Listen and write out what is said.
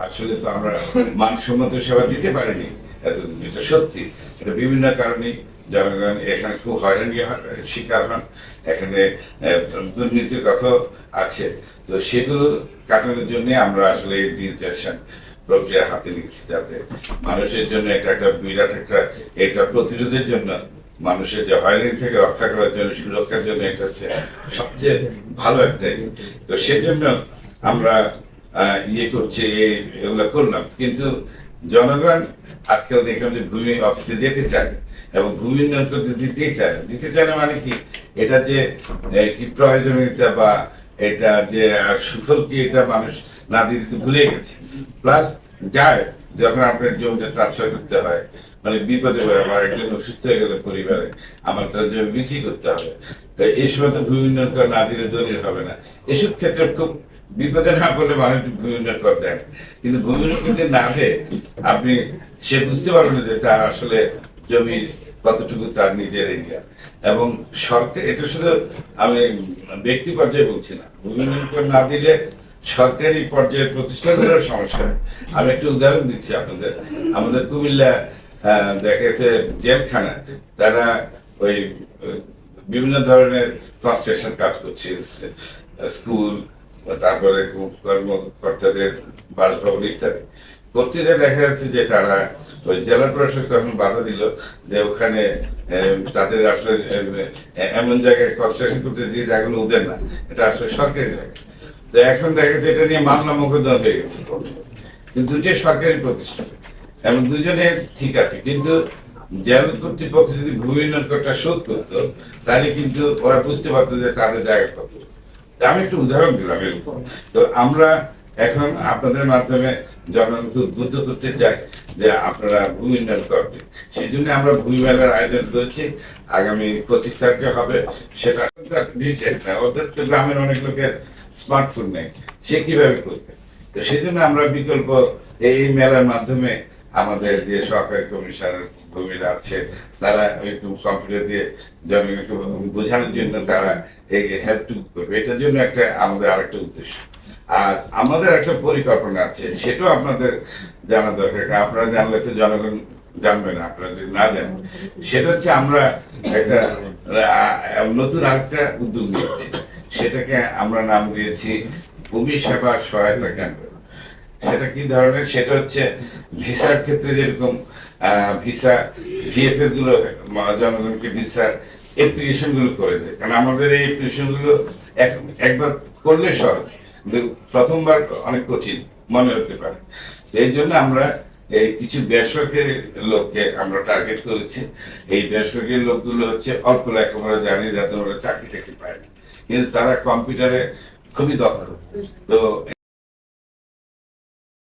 আসলে তো আমরা মানসম্মত সেবা দিতে পারিনি এতদিন এটা সত্যি। এটা বিভিন্ন কারণে জনগণ এখানে খুব হয়রানি হয়- শিকার হন, এখানে দুর্নীতির কথা আছে। তো সেগুলো কাটানোর জন্য আমরা আসলে এই ডিজিটাইজেশন প্রক্রিয়া হাতে নিয়েছি যাতে মানুষের জন্য এটা একটা বিরাট একটা, এটা প্রতিরোধের জন্য মানুষের যে হয়রানি থেকে রক্ষা করার জন্য, সুরক্ষার জন্য এটা হচ্ছে সবচেয়ে ভালো একটা তো সেজন্য আমরা ইয়ে করছে এগুলো করলাম। কিন্তু জনগণ আজকাল দেখলাম যে ভূমি অফিসে যেতে চায় এবং ভূমি উন্নয়ন করতে দিতেই চায়। দিতে চায় না মানে কি? এটা যে কি প্রয়োজনীয়তা বা এটা যে সুফল কি এটা মানুষ না দিতে ভুলে গেছে। প্লাস যায়, যখন আপনার জমিতে ট্রান্সফার করতে হয় মানে বিপদে পড়ে বা একজন অসুস্থ হয়ে গেলে পরিবারে, আমার তার জমি বিক্রি করতে হবে। এই সময় তো ভূমি উন্নয়ন না দিলে দলিল হবে না। এসব ক্ষেত্রে খুব বিপদে না পড়লে মানুষ ভূমি উন্নয়ন কর দেন কিন্তু ভূমি যদি না দেয় আপনি, সে বুঝতে পারবে না যে তার আসলে জমির কতটুকু তার নিজের এরিয়া এবং সরকার, এটা শুধু আমি ব্যক্তি পর্যায়ে বলছি না। ভূমি কর না দিলে সরকারি পর্যায়ের প্রতিষ্ঠানগুলোর সমস্যা আমি একটু উদাহরণ দিচ্ছি আপনাদের। আমাদের কুমিল্লা দেখা যাচ্ছে জেলখানা। তারা ওই, বিভিন্ন ধরনের কনস্ট্রাকশন কাজ করছে। স্কুল তারপরে কর্মকর্তাদের বাসভবন ইত্যাদি। করতে দেখা যাচ্ছে যে তারা ওই জেলা প্রশাসক তখন বাধা দিল যে ওখানে তাদের আসলে এমন জায়গায় কনস্ট্রাকশন করতে দিয়ে জায়গাগুলো ওদের না। এটা আসলে সরকারি জায়গা। তো এখন দেখা যাচ্ছে এটা নিয়ে মামলা মোকদ্দমা হয়ে গেছে। কিন্তু দুটোই সরকারি প্রতিষ্ঠান। এবং দুজনে ঠিক আছে। কিন্তু জেল কর্তৃপক্ষ যদি ভূমি উন্নয়ন করটা শোধ করতো, তাহলে কিন্তু ওরা বুঝতে পারতো যে তাদের জায়গা কত। আমি একটু উদাহরণ দিলাম। তো আমরা এখন আপনাদের মাধ্যমে জনগণকে উদ্বুদ্ধ করতে চাই যে আপনারা ভূমি উন্নয়ন করবেন সেই জন্য আমরা ভূমি মেলার আয়োজন করেছি। আগামী পঁচিশ তারিখে হবে। সেটা ওদের তো গ্রামের অনেক লোকের স্মার্টফোন নেই। সে কীভাবে করবে? তো সেই জন্য আমরা বিকল্প এই মেলার মাধ্যমে আমাদের যে সহকারী কমিশনার ভূমিরা আছে, তারা একটু কম্পিউটার দিয়ে জনগণকে বোঝানোর জন্য তারা হেল্প করবে। এটার জন্য একটা আমাদের আরেকটা উদ্দেশ্য। আর আমাদের একটা পরিকল্পনা আছে, সেটাও আপনাদের জানা দরকার। আপনারা জানলে তো জনগণ জানবে না, আপনারা যদি না জানেন। সেটা হচ্ছে আমরা একটা নতুন আরেকটা উদ্যোগ নিয়েছি। সেটাকে আমরা নাম দিয়েছি ভূমি সেবা সহায়তা কেন্দ্র। সেটা কি ধরনের? সেটা হচ্ছে ভিসার ক্ষেত্রে যেরকম ভিসা, ভিএফএসগুলো জনগণকে ভিসার অ্যাপ্লিকেশনগুলো করে দেয়। কারণ আমাদের এই অ্যাপ্লিকেশনগুলো একবার করলে সহজ প্রথমবার অনেক কঠিন, মনে হতে পারে। এই জন্য আমরা এই কিছু বেসরকারি লোককে আমরা টার্গেট করেছি। এই বেসরকারি লোকগুলো হচ্ছে অল্প লেখাপড়া জানি, যাতে ওরা চাকরি টাকরি পায় কিন্তু তারা কম্পিউটারে খুবই দক্ষ। তো